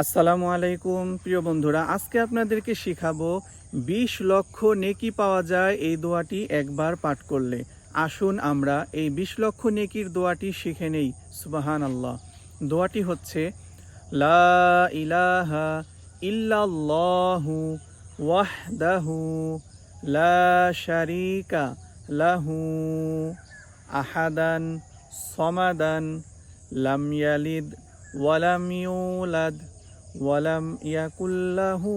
আসসালামু আলাইকুম, প্রিয় বন্ধুরা। আজকে আপনাদেরকে শেখাবো, বিশ লক্ষ নেকি পাওয়া যায় এই দোয়াটি একবার পাঠ করলে। আসুন আমরা এই বিশ লক্ষ নেকির দোয়াটি শিখে নেই। সুবাহান আল্লাহ দোয়াটি হচ্ছে, লা ইলাহা ওয়াহদাহু লা লাহু আহাদান সমাদান লাম ইয়ালিদ ওয়ালাম ইউলাদ। ওয়ালাম ইয়াকুল্লাহু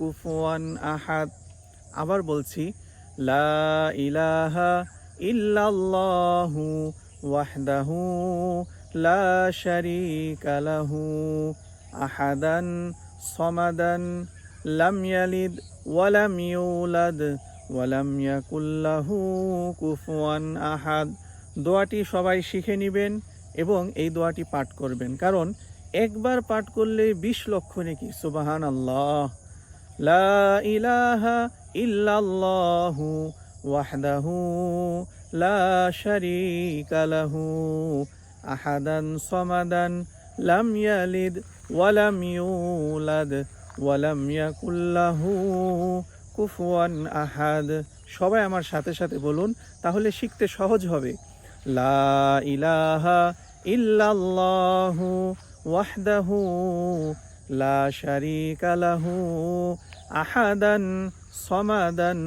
কুফুয়ান আহাদ। আবার বলছি, লা ইলাহা ইল্লাল্লাহু ওয়াহদাহু লা শারীকা লাহু আহাদান সমাদান লাম ইয়ালিদ ওয়ালাম ইউলাদ ওয়ালাম ইয়াকুল্লাহু কুফুয়ান আহাদ। দোয়াটি সবাই শিখে নেবেন এবং এই দোয়াটি পাঠ করবেন। কারণ একবার পাঠ করলে বিশ লক্ষ নাকি? সুবাহান আল্লাহ লা ইলাহা ইল্লাল্লাহু ওয়াহদাহু লা শারীকা লাহু আহাদান সমাদান লাম ইয়ালিদ ওয়ালাম ইউলাদ ওয়ালাম ইয়াকুল্লাহু কুফুয়ান আহাদ। সবাই আমার সাথে সাথে বলুন, তাহলে শিখতে সহজ হবে। লা ইলাহা ইল্লাল্লাহু ওয়াহদাহু লা শারীকা লাহু আহাদান সমাদান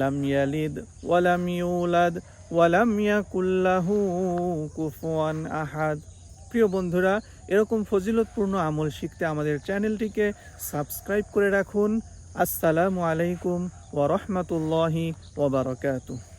লাম ইয়ালিদ ওয়ালাম ইউলাদ ওয়ালাম ইয়াকুল্লাহু কুফুয়ান আহাদ। প্রিয় বন্ধুরা, এরকম ফজিলতপূর্ণ আমল শিখতে আমাদের চ্যানেলটিকে সাবস্ক্রাইব করে রাখুন। আসসালামু আলাইকুম ওয়া রাহমাতুল্লাহি ওয়া বারাকাতুহু।